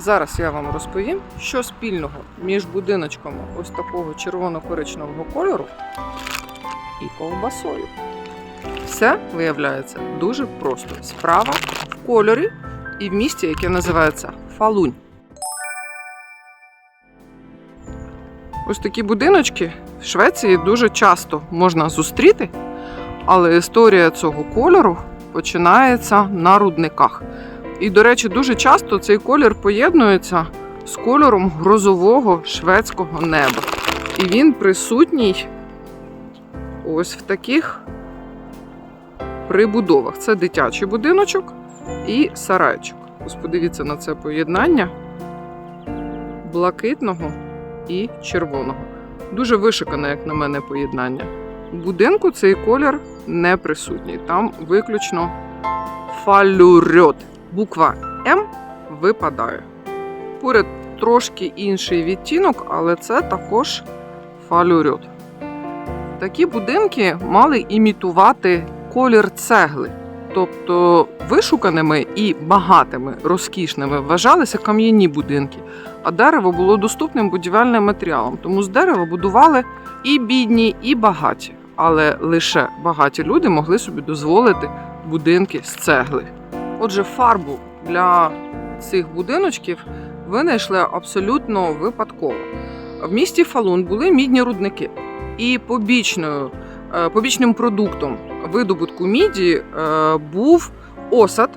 Зараз я вам розповім, що спільного між будиночками ось такого червоно-коричневого кольору і ковбасою. Все виявляється дуже просто. Справа в кольорі і в місті, яке називається Фалунь. Ось такі будиночки в Швеції дуже часто можна зустріти, але історія цього кольору починається на рудниках. І, до речі, дуже часто цей колір поєднується з кольором грозового шведського неба. І він присутній ось в таких прибудовах. Це дитячий будиночок і сарайчик. Ось подивіться на це поєднання блакитного і червоного. Дуже вишикане, як на мене, поєднання. У будинку цей колір не присутній. Там виключно фалюрьот. Буква М випадає. Поряд трошки інший відтінок, але це також фалюрьот. Такі будинки мали імітувати колір цегли. Тобто вишуканими і багатими, розкішними вважалися кам'яні будинки, а дерево було доступним будівельним матеріалом. Тому з дерева будували і бідні, і багаті. Але лише багаті люди могли собі дозволити будинки з цегли. Отже, фарбу для цих будиночків винайшли абсолютно випадково. В місті Фалун були мідні рудники, і побічною, е, побічним продуктом видобутку міді е, був осад,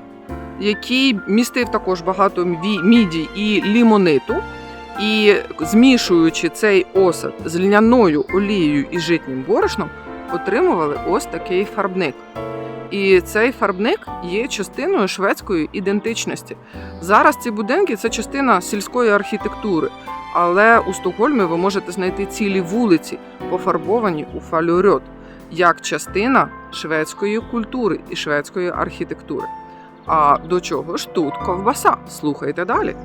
який містив також багато міді і лімониту. І змішуючи цей осад з льняною олією і житнім борошном, отримували ось такий фарбник. І цей фарбник є частиною шведської ідентичності. Зараз ці будинки це частина сільської архітектури, але у Стокгольмі ви можете знайти цілі вулиці, пофарбовані у фалюрьот, як частина шведської культури і шведської архітектури. А до чого ж тут ковбаса? Слухайте далі.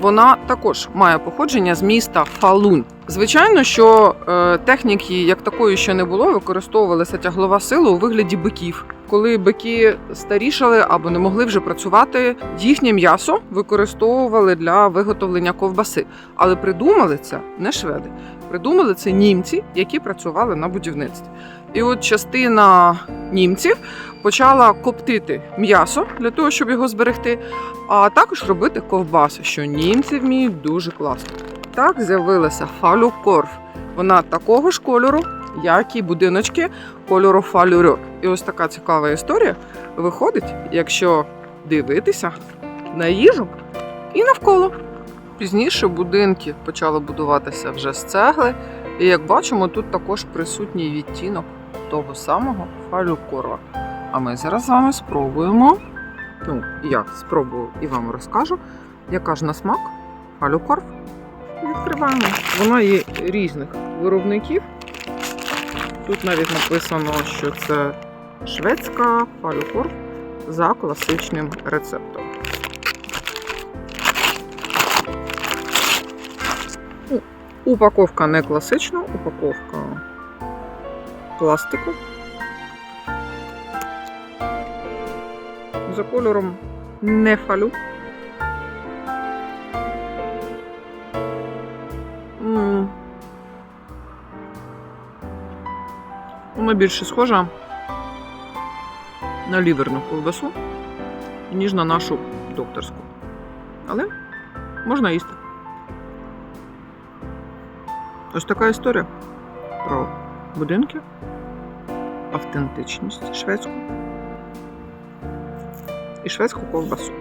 Вона також має походження з міста Фалун. Звичайно, що е, техніки як такої ще не було, використовувалася тяглова сила у вигляді биків. Коли бики старішали або не могли вже працювати, їхнє м'ясо використовували для виготовлення ковбаси. Але придумали це не шведи, придумали це німці, які працювали на будівництві. І от частина німців почала коптити м'ясо для того, щоб його зберегти, а також робити ковбаси, що німці вміють дуже класно. Так з'явилася фалюкорф. Вона такого ж кольору, як і будиночки кольору фалюрьот. І ось така цікава історія виходить, якщо дивитися на їжу і навколо. Пізніше будинки почали будуватися вже з цегли, і як бачимо, тут також присутній відтінок того самого фалюкорва. А ми зараз з вами спробуємо. Ну, я спробую і вам розкажу, яка ж на смак фалюкорф. Відкриваємо. Воно є різних виробників. Тут навіть написано, що це шведська фалюкорф за класичним рецептом. Упаковка не класична, упаковка пластику. За кольором не фалю. Вона більше схожа на ліверну ковбасу, ніж на нашу докторську. Але можна їсти. Ось така історія про будинки, автентичність шведську і шведську ковбасу.